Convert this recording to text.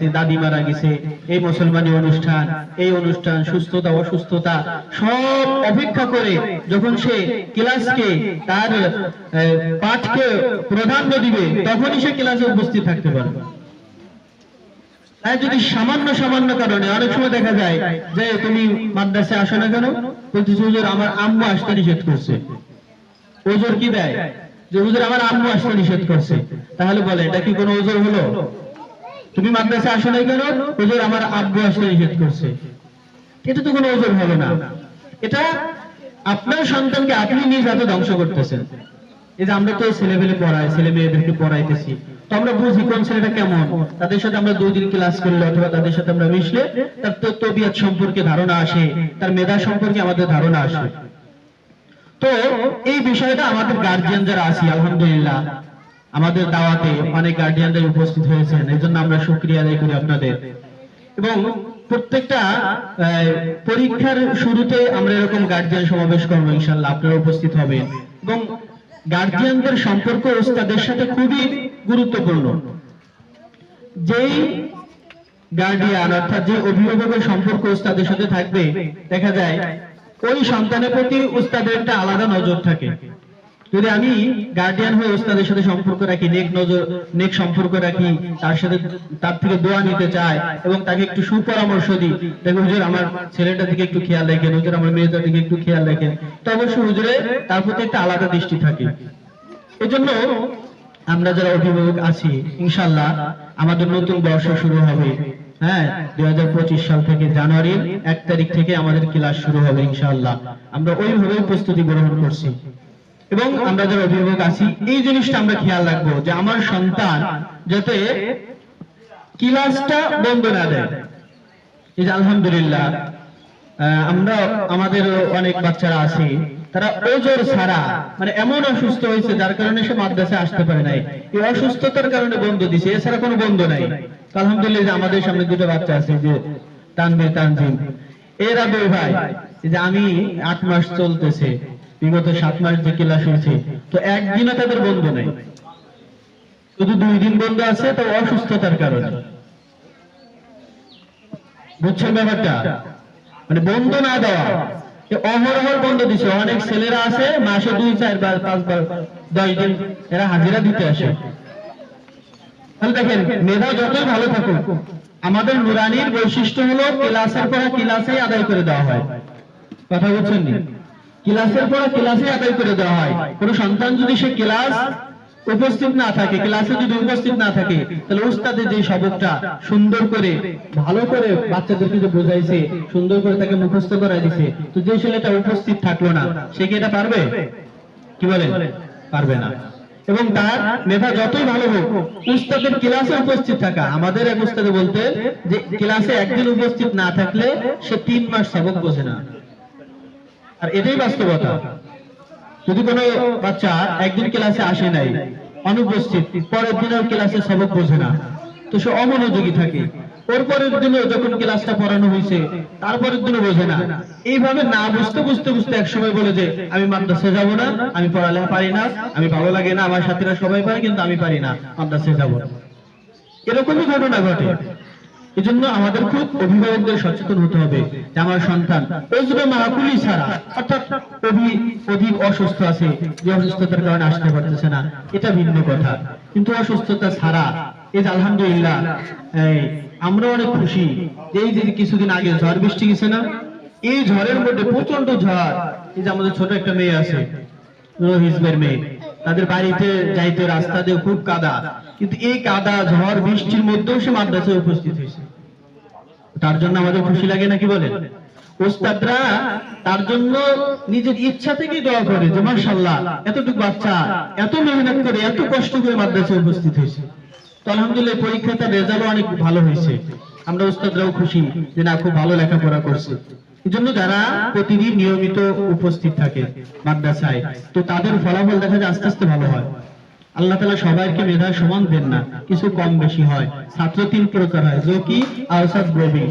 দাদি মারা গেছে, এই মুসলমানি অনুষ্ঠান, এই অনুষ্ঠান সুস্থতা, অসুস্থতা, সব অপেক্ষা করে যখন সে ক্লাসকে, তার পাঠকে প্রাধান্য দিবে, তখনই সে ক্লাসে উপস্থিত থাকতে পারবে। তাই যদি সামান্য সামান্য কারণে অনেক সময় দেখা যায় যে তুমি মাদ্রাসায় আসো না কেন? বলতেছে আমার আম্মু আসতে নিষেধ করছে। ওজোর কি দেয়? যে, হুজুর, আমার আম্মু আসতে নিষেধ করছে। তাহলে বলে, এটা কি কোনো ওজোর হলো? তুমি মাদ্রাসা আসো নাই কেন? হুজুর, আমার আব্বু আসতে নিষেধ করছে। এটা তো কোনো ওজন হবে না। এটা আপনার সন্তানকে আপনি নিজ হাতে ধ্বংস করতেছেন। এই যে আমরা তো ছেলে ছেলেমেলে পড়াই ছেলে মেয়েদেরকে পড়াইতেছি। তো আমরা বুঝি কোন ছেলেটা কেমন। তাদের সাথে আমরা দুই দিন ক্লাস করলে অথবা তাদের সাথে আমরা মিশলে তার তবিয়ত সম্পর্কে ধারণা আসে, তার মেধা সম্পর্কে আমাদের ধারণা আসে। তো এই বিষয়টা আমাদের গার্জিয়ান যারা আছি, আলহামদুলিল্লাহ আমাদের দাওয়াতে অনেক গার্ডিয়ানদের উপস্থিত হয়েছেন এই জন্য আমরা শুক্রিয়া আদায় করি আপনাদের। এবং প্রত্যেকটা পরীক্ষার শুরুতে আমরা এরকম গার্জিয়ান সমাবেশ করব ইনশাল্লাহ আপনারা উপস্থিত হবেন। এবং গার্জিয়ানদের সম্পর্ক ওস্তাদের সাথে খুবই গুরুত্বপূর্ণ। যেই গার্ডিয়ান অর্থাৎ যে অভিভাবকের সম্পর্ক উস্তাদের সাথে থাকবে, দেখা যায়, ওই সন্তানের প্রতি উস্তাদের একটা আলাদা নজর থাকে। যদি আমি গার্ডিয়ান হয়ে উস্তাদের সাথে সম্পর্ক রাখি, নেক নজর, নেক সম্পর্ক রাখি, তার সাথে তার থেকে দোয়া নিতে চাই এবং তাকে একটু সুপরামর্শ দিই, দেখো হুজুর, আমার ছেলেটা দিকে একটু খেয়াল রাখেন, হুজুর, আমার মেয়েটার দিকে একটু খেয়াল রাখেন। তো অবশ্যই হুজুরে, তার প্রতি একটা আলাদা দৃষ্টি থাকে। এজন্য আমরা যারা অভিভাবক আছি ইনশাল্লাহ আমাদের নতুন বর্ষ শুরু হবে। হ্যাঁ দু হাজার পঁচিশ সাল থেকে জানুয়ারির এক তারিখ থেকে আমাদের ক্লাস শুরু হবে ইনশাল্লাহ আমরা ওইভাবেই প্রস্তুতি গ্রহণ করছি। এবং আমরা যারা অভিভাবক আছি, এই জিনিসটা আমরা খেয়াল রাখব যে আমার সন্তান যাতে ক্লাসটা বন্ধ না দেয়। এই যে আলহামদুলিল্লাহ আমরা আমাদের অনেক বাচ্চারা আছে, তারা ওজোর ছাড়া মানে এমন অসুস্থ হয়েছে যার কারণে সে মাদ্রাসায় আসতে পারে নাই। এই অসুস্থতার কারণে বন্ধ দিছে, এছাড়া কোনো বন্ধ নাই। আলহামদুলিল্লাহ আমাদের সামনে দুটো বাচ্চা আছে যে তানবীর তানজিম। এরা দুই ভাই যে আমি আট মাস চলতেছে বিগত সাত মাস যে ক্লাস হয়েছে, তো একদিনও তাদের বন্ধ নাই। শুধু দুই দিন বন্ধ আছে, তো অসুস্থতার কারণে। বুঝছেন ব্যাপারটা? মানে বন্ধ না দেওয়া, এ অহরহর বন্ধ দিছে। অনেক ছেলেরা আছে, মাসে দুই, চার বার, পাঁচ বার, দশ দিন এরা হাজিরা দিতে আসে। তাহলে দেখেন, মেধা যতই ভালো থাকুক, আমাদের নুরানির বৈশিষ্ট্য হলো ক্লাসের পড়া ক্লাসেই আদায় করে দেওয়া হয়। কথা বলছেন ক্লাসের পড়া ক্লাসে আদায় করে দেওয়া হয়। কোন সন্তান যদি সে ক্লাস উপস্থিত না থাকে, ক্লাসে যদি উপস্থিত না থাকে, তাহলে উস্তাদের যে সবকটা সুন্দর করে, ভালো করে বাচ্চাদেরকে যে বোঝাইছে, সুন্দর করে তাকে মুখস্থ করাই দিছে, তো যে ছেলেটা উপস্থিত থাকল না, সে কি এটা পারবে? কি বলেন পারবে না। এবং তার মেধা যতই ভালো হোক, উস্তাদের ক্লাসে উপস্থিত থাকা, আমাদের এক উস্তাদে বলতে যে, ক্লাসে একদিন উপস্থিত না থাকলে সে তিন মাস সবক বোঝে না। আর এটাই বাস্তবতা। যদি কোনো বাচ্চা একদিন ক্লাসে আসে নাই, অনুপস্থিত, পরের দিন ওর ক্লাসে সবক বোঝে না, তো সে অমনোযোগী থাকে। ওর পরের দিনে যখন ক্লাসটা পড়ানো হয়েছে তারপরের দিনে বোঝে না। এইভাবে না বুঝতে বুঝতে বুঝতে এক সময় বলে যে, আমি মাদ্রাসে যাব না, আমি পড়ালেখা পারি না, আমি ভালো লাগে না, আমার সাথীরা সবাই পারে কিন্তু আমি পারি না মাদ্রাসে যাব এরকমই ঘটনা ঘটে। এজন্য আমাদের খুব অভিভাবকদের সচেতন হতে হবে যে আমার সন্তান ওজবে মাহাকুলি ছাড়া, অর্থাৎ অভি, অধিক অসুস্থ আছে, যে অসুস্থতার কারণে আসতে পারতেছে না, এটা ভিন্ন কথা। কিন্তু অসুস্থতা ছাড়া, এই যে আলহামদুলিল্লাহ আমরা অনেক খুশি যে এই যে কিছুদিন আগে ঝড় বৃষ্টি গেছে না, এই ঝড়ের মধ্যে প্রচণ্ড ঝড়। এই যে আমাদের ছোট একটা মেয়ে আছে হিজবের মেয়ে, তাদের বাড়িতে যাইতে রাস্তা দিয়ে খুব কাদা। কিন্তু এই কাদা, ঝড়, বৃষ্টির মধ্যেও সে মাদ্রাসায় উপস্থিত হয়েছে। তার জন্য আমাদের খুশি লাগে নাকি বলেন? ওস্তাদরা তার জন্য নিজের ইচ্ছা থেকেই দোয়া করে যে মাশাল্লাহ এতটুকু বাচ্চা, এত মেহনত করে, এত কষ্ট করে মাদ্রাসায় উপস্থিত হয়েছে। তো আলহামদুলিল্লাহ পরীক্ষাটা রেজাল্ট অনেক ভালো হয়েছে। আমরা ওস্তাদরাও খুশি যে, না, খুব ভালো লেখাপড়া করছে। এই জন্য যারা প্রতিদিন নিয়মিত উপস্থিত থাকে মাদ্রাসায়, তো তাদের ফলাফল দেখা যায় আস্তে আস্তে ভালো হয়। আল্লাহ তালা সবাইকে মেধা সমান দেন না কিছু কম বেশি হয়। ছাত্র তিন প্রকার হয় জকি আওসাদ রবি